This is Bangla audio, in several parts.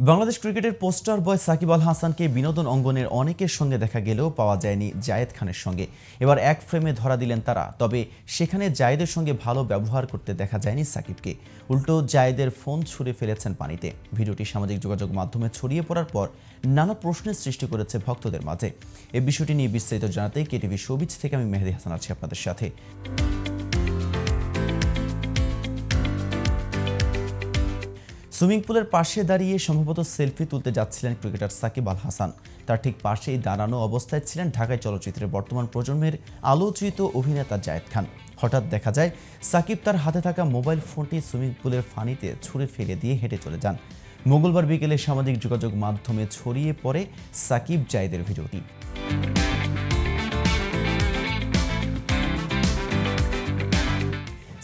বাংলাদেশ ক্রিকেটের পোস্টার বয় সাকিব আল হাসানকে বিনোদন অঙ্গনের অনেকের সঙ্গে দেখা গেলেও পাওয়া যায়নি জায়েদ খানের সঙ্গে। এবার এক ফ্রেমে ধরা দিলেন তারা, তবে সেখানে জায়েদের সঙ্গে ভালো ব্যবহার করতে দেখা যায়নি সাকিবকে। উল্টো জায়েদের ফোন ছুঁড়ে ফেলেছেন পানিতে। ভিডিওটি সামাজিক যোগাযোগ মাধ্যমে ছড়িয়ে পড়ার পর নানা প্রশ্নের সৃষ্টি করেছে ভক্তদের মাঝে। এই বিষয়টি নিয়ে বিস্তারিত জানাতে কেটিভি শোবিজ থেকে আমি মেহেদি হাসান আছি আপনাদের সাথে। সুইমিং পুলের পাশে দাঁড়িয়ে সম্ভবত সেলফি তুলতে যাচ্ছিলেন ক্রিকেটার সাকিব আল হাসান। তার ঠিক পাশেই দাঁড়ানো অবস্থায় ছিলেন ঢাকায় চলচ্চিত্রের বর্তমান প্রজন্মের আলোচিত অভিনেতা জায়েদ খান। হঠাৎ দেখা যায়, সাকিব তার হাতে থাকা মোবাইল ফোনটি সুইমিং পুলের ফানিতে ছুঁড়ে ফেলে দিয়ে হেঁটে চলে যান। মঙ্গলবার বিকেলে সামাজিক যোগাযোগ মাধ্যমে ছড়িয়ে পড়ে সাকিব জায়েদের ভিডিওটি।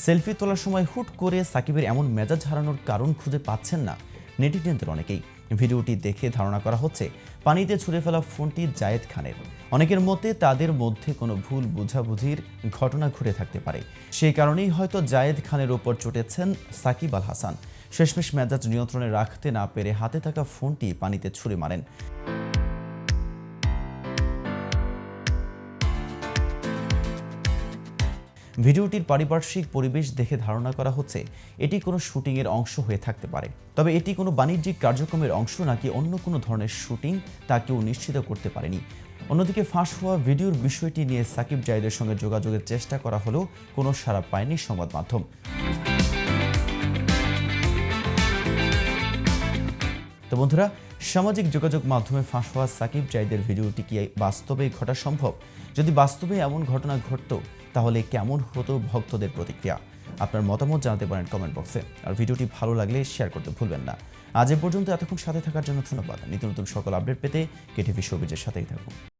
সেলফি তোলার সময় হুট করে সাকিবের এমন মেজাজ হারানোর কারণ খুঁজে পাচ্ছেন না নেটিজেনদের অনেকেই। ভিডিওটি দেখে ধারণা করা হচ্ছে, পানিতে ছুঁড়ে ফেলা ফোনটি জায়েদ খানের। অনেকের মতে তাদের মধ্যে কোনো ভুল বোঝাবুঝির ঘটনা ঘটে থাকতে পারে। সেই কারণেই হয়তো জায়েদ খানের ওপর চটেছেন সাকিব আল হাসান। শেষমেশ মেজাজ নিয়ন্ত্রণে রাখতে না পেরে হাতে থাকা ফোনটি পানিতে ছুঁড়ে মারেন। ভিডিওটির পারিপার্শ্বিক পরিবেশ দেখে ধারণা করা হচ্ছে এটি কোনো শুটিংয়ের অংশ হয়ে থাকতে পারে। তবে এটি কোনো বাণিজ্যিক কার্যক্রমের অংশ নাকি অন্য কোনো ধরনের শুটিং তা কেউ নিশ্চিত করতে পারেনি। অন্যদিকে ফাঁস হওয়া ভিডিওর বিষয়টি নিয়ে সাকিব জাইদের সঙ্গে যোগাযোগের চেষ্টা করা হলেও কোনো সাড়া পায়নি সংবাদ মাধ্যম। তো বন্ধুরা, সামাজিক যোগাযোগ মাধ্যমে ফাঁস হওয়া সাকিব জাইদের ভিডিওটি কি বাস্তবে ঘটা সম্ভব? যদি বাস্তবে এমন ঘটনা ঘটতো তাহলে কেমন হতো ভক্তদের প্রতিক্রিয়া? আপনার মতামত জানাতে পারেন কমেন্ট বক্সে আর ভিডিওটি ভালো লাগলে শেয়ার করতে ভুলবেন না। আজ এ পর্যন্ত এতক্ষণ সাথে থাকার জন্য ধন্যবাদ। নিত্য নতুন সকল আপডেট পেতে কেটিভি শোবিজের সাথেই থাকুন।